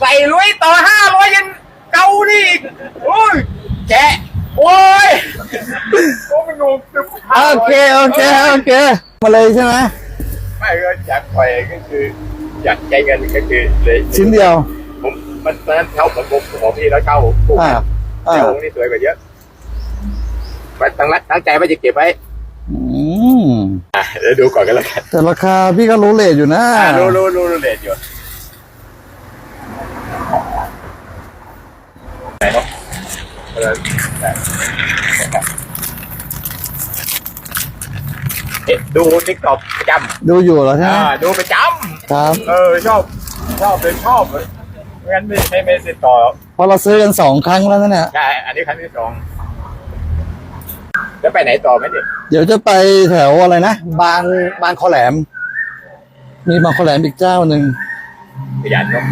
ใส่ลุยต่อห้าร้อยยันเกานี่อีกโอ้ยแกะโอ้ยโอ้มันงงโอเค โอเค โอเค มาเลยใช่ไหมไม่ก็อยากปล่อยก็คืออยากใจกันก็คือเลยชิ้นเดียว ผมมันตอนนั้นเช่าผมผมของพี่แล้วเช่าถูกอ่าอ่าเช่านี่สวยกว่าเยอะมันตั้งรัตั้งใจว่าจะเก็บไว้อืมอะเดี๋ยวดูก่อนกันแล้วกันแต่ราคาพี่ก็รู้เลทอยู่นะอะรู้รู้รู้รู้เลทอยู่ไหนเนาะเออเอ๊ะ ดูทิกตอกประจำดูอยู่เหรอใช่ไหมอ่าดูประจครับำเออชอบ ชอบเลยชอบเลยไม่งั้นไม่ไม่ไม่ติดต่อเพราะเราซื้อกันสองครั้งแล้วนะเนี่ย ใช่อันนี้ครั้งที่สองแล้วไปไหนต่อไหมเนี่ยเดี๋ยวจะไปแถวอะไรนะ บางบางคอแหลม มีบางคอแหลมอีกเจ้าหนึ่งขยันเนาะ